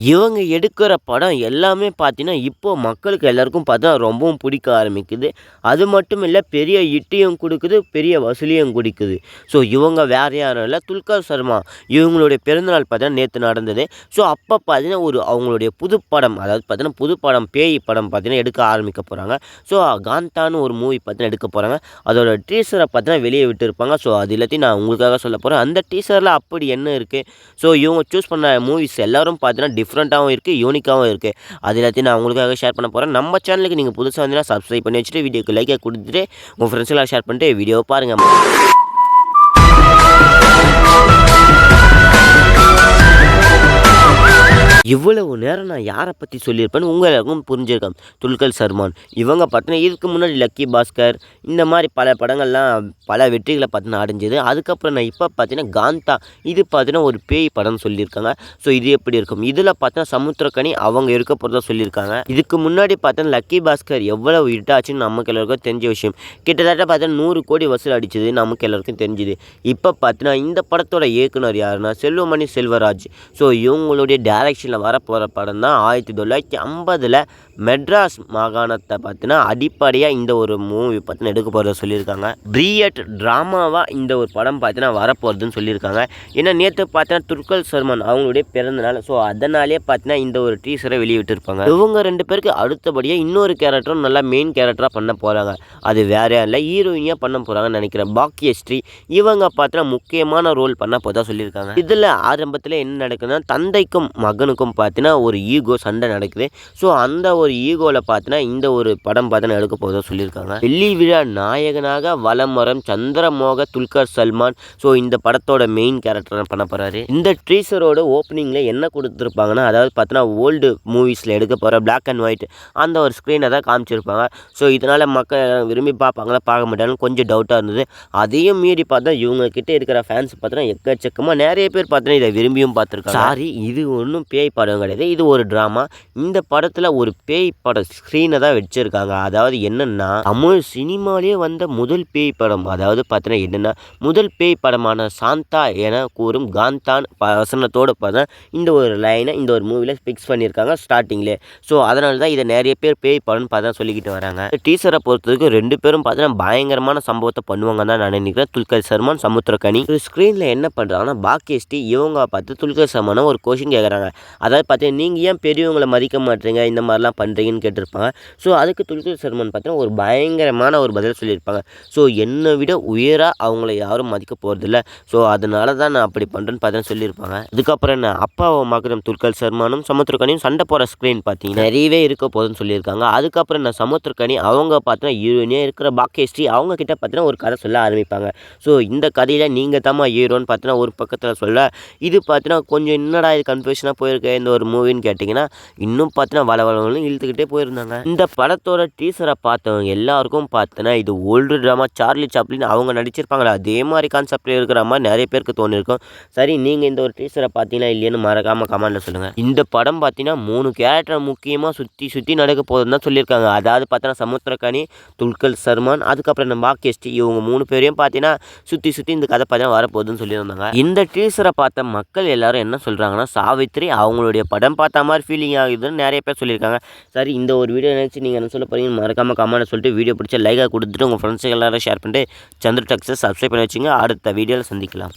இவங்க எடுக்கிற படம் எல்லாமே பார்த்தீங்கன்னா, இப்போது மக்களுக்கு எல்லாருக்கும் பார்த்தா ரொம்பவும் பிடிக்க ஆரம்பிக்குது. அது மட்டும் இல்லை பெரிய ஹிட்டையும் கொடுக்குது பெரிய வசூலையும் கொடுக்குது ஸோ இவங்க வேறு யாரும் இல்லை துல்கர் சர்மா இவங்களுடைய பிறந்தநாள் பார்த்தீங்கன்னா, நேற்று நடந்தது. ஸோ அப்போ பார்த்தீங்கன்னா, ஒரு அவங்களுடைய புது படம், அதாவது பார்த்தீங்கன்னா, புது படம் பேய் படம் பார்த்தீங்கன்னா, எடுக்க ஆரம்பிக்க போகிறாங்க ஸோ காந்தான்னு ஒரு மூவி பார்த்தீங்கன்னா எடுக்க போகிறாங்க அதோட டீசரை பார்த்தீங்கன்னா வெளியே விட்டுருப்பாங்க. ஸோ அது எல்லாத்தையும் நான் உங்களுக்காக சொல்லப் போகிறேன் அந்த டீசரில் அப்படி என்ன இருக்குது ஸோ இவங்க சூஸ் பண்ண மூவிஸ் எல்லாரும் பார்த்தீங்கன்னா, டிஃப்ரெண்ட்டாகவும் இருக்குது யூனிக்காகவும் இருக்குது அது எல்லாத்தையும் நான் உங்களுக்காக ஷேர் பண்ண போகிறேன் நம்ம சேனலுக்கு நீங்கள் புதுசாக வந்தீங்கன்னா, சப்ஸ்கிரைப் பண்ணி வச்சுட்டு, வீடியோக்கு லைக்கை கொடுத்துட்டு உங்கள் ஃப்ரெண்ட்ஸ் எல்லாம் ஷேர் பண்ணிட்டு வீடியோவ பாருங்கள் இவ்வளவு நேரம் நான் யாரை பற்றி சொல்லியிருப்பேன்னு உங்கள் எல்லாருக்கும் புரிஞ்சிருக்கும். துல்கல் சர்மான் இவங்க பார்த்தீங்கன்னா, இதுக்கு முன்னாடி லக்கி பாஸ்கர், இந்த மாதிரி பல படங்கள்லாம் பல வெற்றிகளை பார்த்தீங்கன்னா அடைஞ்சது. அதுக்கப்புறம் நான் இப்போ பார்த்தீங்கன்னா, காந்தா இது பார்த்தீங்கன்னா, ஒரு பேய் படம்னு சொல்லியிருக்காங்க. ஸோ இது எப்படி இருக்கும்? இதில் பார்த்தீங்கன்னா, சமுத்திரக்கனி அவங்க இருக்க போகிறதா சொல்லியிருக்காங்க. இதுக்கு முன்னாடி பார்த்தீங்கன்னா, லக்கி பாஸ்கர் எவ்வளவு இட்டாச்சுன்னு நமக்கு எல்லாருக்கும் தெரிஞ்ச விஷயம். கிட்டத்தட்ட பார்த்தீங்கன்னா, நூறு கோடி வசூல் அடிச்சது நமக்கு எல்லாருக்கும் தெரிஞ்சுது. இப்போ பார்த்தீங்கன்னா, இந்த படத்தோட இயக்குனர் யாருன்னா, செல்வமணி செல்வராஜ். ஸோ இவங்களுடைய டேரக்ஷனில் வரப்போகிற படம் தான் 1950ல மெட்ராஸ் மாகாணத்தை பார்த்தினா அடிப்படையாக இந்த ஒரு மூவி பார்த்தீங்கன்னா எடுக்க போகிறத சொல்லியிருக்காங்க. பிரியட் ட்ராமாவாக இந்த ஒரு படம் பார்த்தினா வரப்போகிறதுன்னு சொல்லியிருக்காங்க. ஏன்னா நேற்று பார்த்தீங்கன்னா, துர்கல் சர்மன் அவங்களுடைய பிறந்தநாள் ஸோ அதனாலேயே பார்த்தீங்கன்னா, இந்த ஒரு டீசரை வெளியிட்டிருப்பாங்க. இவங்க ரெண்டு பேருக்கு அடுத்தபடியாக இன்னொரு கேரக்டரும் நல்லா மெயின் கேரக்டராக பண்ண போகிறாங்க அது வேற இல்லை ஹீரோயினியாக பண்ண போகிறாங்கன்னு நினைக்கிறேன். பாக்கியஸ்ரீ இவங்க பார்த்தினா முக்கியமான ரோல் பண்ண போறதா சொல்லியிருக்காங்க. இதில் ஆரம்பத்தில் என்ன நடக்குதுன்னா, தந்தைக்கும் மகனுக்கும் பார்த்தீங்கன்னா, ஒரு ஈகோ சண்டை நடக்குது. ஸோ அந்த ஒரு ஈகோவில் பார்த்தீங்கன்னா, இந்த ஒரு படம் பார்த்தீங்கன்னா எடுக்க போதும் சொல்லியிருக்காங்க. வெள்ளி விழா நாயகனாக வலமரம் சந்திரமோக துல்கர் சல்மான். ஸோ இந்த படத்தோட மெயின் கேரக்டர் பண்ண போகிறாரு இந்த ட்ரீசரோட ஓப்பனிங்கில் என்ன கொடுத்துருப்பாங்கன்னா அதாவது பார்த்தீங்கன்னா, ஓல்டு மூவிஸில் எடுக்க போகிற பிளாக் அண்ட் ஒயிட் அந்த ஒரு ஸ்க்ரீனை தான் காமிச்சிருப்பாங்க. ஸோ இதனால மக்கள் விரும்பி பார்ப்பாங்களா, பார்க்க மாட்டாங்கன்னு கொஞ்சம் டவுட்டாக இருந்தது. அதையும் மீறி பார்த்தா, இவங்கக்கிட்ட இருக்கிற ஃபேன்ஸ் பார்த்தீங்கன்னா, எக்கச்சக்கமாக நிறைய பேர் பார்த்தீங்கன்னா, இதை விரும்பியும் பார்த்துருக்காங்க. சாரி இது ஒன்றும் பேய் படம் கிடையாது. இது ஒரு ட்ராமா இந்த படத்தில் ஒரு பேய் படம் ஸ்க்ரீனை தான் வச்சுருக்காங்க அதாவது என்னென்னா தமிழ் சினிமாலயே வந்த முதல் பேய் படம். அதாவது பார்த்தீங்கன்னா என்னென்னா முதல் பேய் படமான சாந்தா என கூறும் காந்தான் வசனத்தோடு பார்த்தா, இந்த ஒரு லைனை இந்த ஒரு மூவியில் ஃபிக்ஸ் பண்ணியிருக்காங்க ஸ்டார்ட்டிங்லயே. ஸோ அதனால தான் இதை நிறைய பேர் பேய் படம்னு பார்த்தா சொல்லிக்கிட்டு வராங்க. டீச்சரை பொறுத்தவரைக்கும் ரெண்டு பேரும் பார்த்தீங்கன்னா, பயங்கரமான சம்பவத்தை பண்ணுவாங்கன்னு தான் நான் நினைக்கிறேன். துல்கர் சர்மான் சமுத்திரக்கனி. ஸ்க்ரீனில் என்ன பண்ணுறாங்கன்னா பாக்கியஸ்டி இவங்க பார்த்து துல்கர் சர்மான ஒரு கொஷின் கேட்குறாங்க. அதாவது பார்த்தீங்கன்னா, நீங்கள் ஏன் பெரியவங்களை மதிக்க மாட்றீங்க? இந்த மாதிரிலாம் பண்ணுறீங்கன்னு கேட்டிருப்பாங்க. ஸோ அதுக்கு துல்கர் சல்மான் பார்த்தீங்கன்னா, ஒரு பயங்கரமான ஒரு பதில் சொல்லியிருப்பாங்க. ஸோ என்னை விட உயராக அவங்கள யாரும் மதிக்க போகிறதில்ல ஸோ அதனால தான் நான் அப்படி பண்ணுறேன்னு பார்த்தீங்கன்னா சொல்லியிருப்பாங்க. அதுக்கப்புறம் என்ன அப்பாவும் மகனும் துல்கர் சர்மானும் சமுத்திரக்கனியும் சண்டை போகிற ஸ்க்ரீன் பார்த்தீங்கன்னா, நிறையவே இருக்க போகுதுன்னு சொல்லியிருக்காங்க. அதுக்கப்புறம் என்ன சமுத்திரக்கனி அவங்க பார்த்தீங்கன்னா, ஹீரோயினியா இருக்கிற பாக்கியஸ்ரீ அவங்க கிட்ட பார்த்தீங்கன்னா, ஒரு கதை சொல்ல ஆரம்பிப்பாங்க. ஸோ இந்த கதையில் நீங்கள் தாம்மா ஹீரோன்னு பார்த்தீங்கன்னா, ஒரு பக்கத்தில் சொல்ல, இது பார்த்தீங்கன்னா கொஞ்சம் என்னடா இது கன்ஃபியூஷனாக போயிருக்கு இந்த ஒரு மூவின்னு கேட்டிங்கன்னா இன்னும் பார்த்தீங்கன்னா வள வளன்னு இழுத்துக்கிட்டே போயிருந்தாங்க. இந்த படத்தோட டீசரை பார்த்தவங்க எல்லாருக்கும் பார்த்தீங்கன்னா, இது ஓல்டு ட்ராமா சார்லி சாப்ளின் அவங்க நடிச்சிருப்பாங்களா அதே மாதிரி கான்செப்ட்ல இருக்கிற மாதிரி நிறைய பேருக்கு தோணிருக்கும் சரி நீங்கள் இந்த ஒரு டீசரை பார்த்தீங்களா இல்லையான்னு மறக்காமல் கமெண்ட்டில் சொல்லுங்கள் இந்த படம் பார்த்தீங்கன்னா, மூணு கேரக்டர் முக்கியமாக சுற்றி சுற்றி நடக்க போகுதுன்னு தான் சொல்லியிருக்காங்க. அதாவது பார்த்தீங்கன்னா, சமுத்திரக்கனி, துல்கர் சர்மான் அதுக்கப்புறம் நம்ம பாக்கியஸ்டி இவங்க மூணு பேரையும் பார்த்தீங்கன்னா, சுற்றி சுற்றி இந்த கதை பார்த்தீங்கன்னா வரப்போகுதுன்னு சொல்லியிருந்தாங்க. இந்த டீசரை பார்த்த மக்கள் எல்லாரும் என்ன சொல்றாங்கன்னா, சாவித்திரி அவங்களுடைய படம் பார்த்த மாதிரி ஃபீலிங் ஆகுதுன்னு நிறைய பேர் சொல்லியிருக்காங்க. சரி இந்த ஒரு வீடியோ நினச்சி நீங்கள் என்ன சொல்ல போகிறீங்க மறக்காமல் கமெண்ட் சொல்லிட்டு, வீடியோ பிடிச்ச லைக்காக கொடுத்துட்டு உங்கள் ஃப்ரெண்ட்ஸுக்கு எல்லாரும் ஷேர் பண்ணிட்டு, சந்திர டக்ஸை சப்ஸ்கிரைப் பண்ணி வச்சுங்க. அடுத்த வீடியோவில் சந்திக்கலாம்.